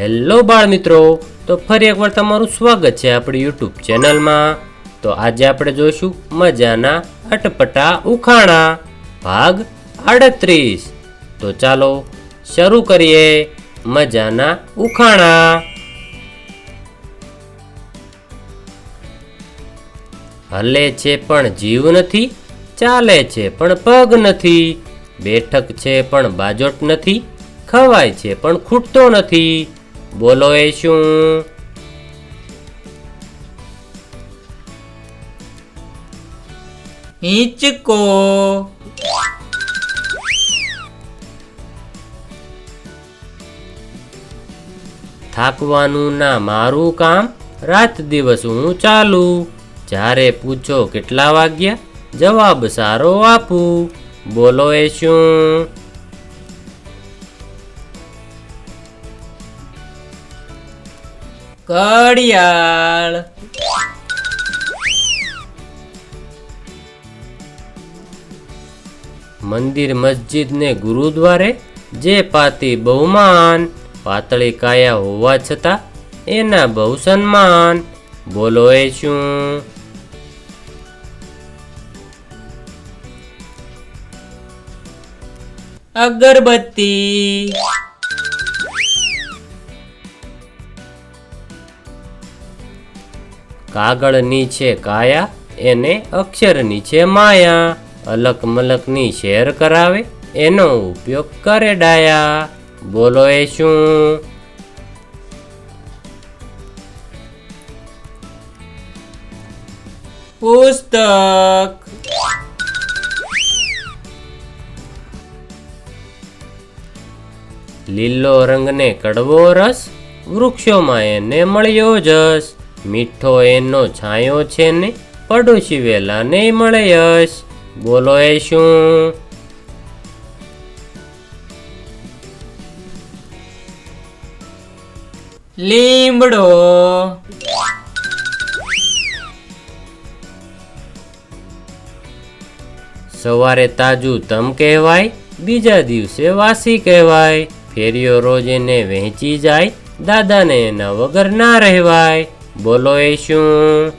Hello બાળ મિત્રો. તો ફરી એકવાર તમારું સ્વાગત છે આપણી યુટ્યુબ ચેનલમાં. તો આજે આપણે જોઈશું મજાના અટપટા ઉખાણા. ભાગ આડત્રીસ. તો ચાલો શરૂ કરીએ મજાના ઉખાણા. હલે છે પણ જીવ નથી, ચાલે છે પણ પગ નથી, બેઠક છે પણ બાજોટ નથી, ખવાય છે પણ ખૂટતો નથી. બોલો એ શું? હિંચકો. થાકવાનું ના મારું કામ, રાત દિવસ હું ચાલુ. જ્યારે પૂછો કેટલા વાગ્યા, જવાબ સારો આપું. બોલો એ શું? ઘડિયાળ. મંદિર મસ્જિદ ને ગુરુદ્વારે જે પાતી બહુમાન, પાતળી કાયા હોવા છતાં એના બહુ સન્માન. બોલો એ શું? અગરબત્તી. કાગળની છે કાયા, એને અક્ષરની છે માયા. અલક મલકની શેર કરાવે, એનો ઉપયોગ કરે ડાયા. બોલો એ શું? પુસ્તક. લીલો રંગને કડવો રસ, વૃક્ષોમાં એને મળ્યો જસ. મીઠો એનો છાંયો છે ને પડોશી વેલા નહીં મળે યશ. બોલો એ શું? લીમડો. સવારે તાજું તમ કહેવાય, બીજા દિવસે વાસી કહેવાય. ફેરીઓ રોજ એને વહેંચી જાય, દાદાને એના વગર ના રહેવાય. બોલો એ શું?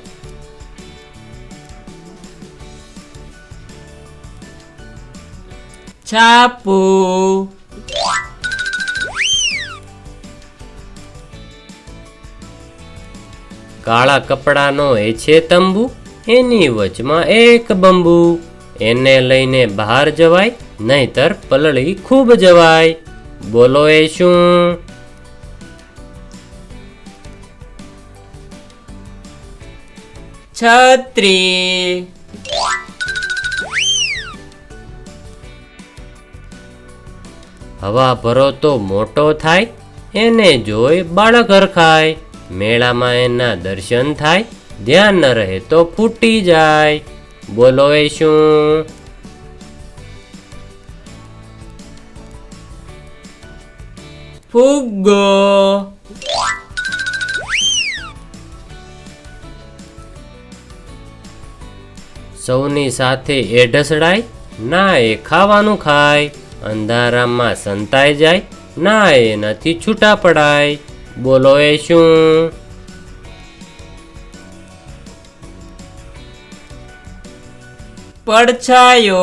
છાપુ. કાળા કપડાનો એ છે તંબુ, એની વચમાં એક બંબુ. એને લઈને બહાર જવાય, નહીતર પલળી ખૂબ જવાય. બોલો એ શું? છત્રી. હવા ભરો તો મોટો થાય, એને જોઈ બાળક હરખાય મેળામાં એના દર્શન થાય, ધ્યાન ન રહે તો ફૂટી જાય. બોલો એ શું? ફુગ્ગો સૌની સાથે એ ઢસડાય, ના એ ખાવાનું ખાય. અંધારામાં સંતાઈ જાય, ના એનાથી છૂટા પડાય. બોલો એ શું? પડછાયો.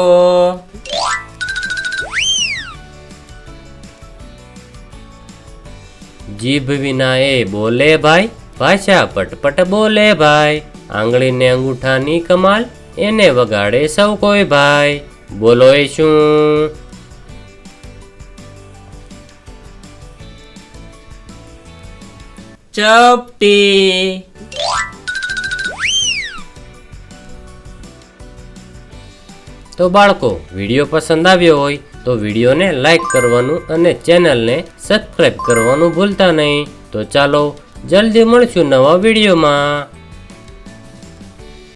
જીભ વિના એ બોલે ભાઈ, ભાષા પટપટ બોલે ભાઈ. આંગળીને અંગૂઠાની કમાલ એને વગાડે સૌ કોઈ ભાઈ. બોલો એ શું? ચપટી. તો બાળકો, વીડિયો પસંદ આવ્યો હોય તો વિડીયોને લાઈક કરવાનું અને ચેનલને સબસ્ક્રાઈબ કરવાનું ભૂલતા નહીં. તો ચાલો, જલ્દી મળશું નવા વિડીયોમાં.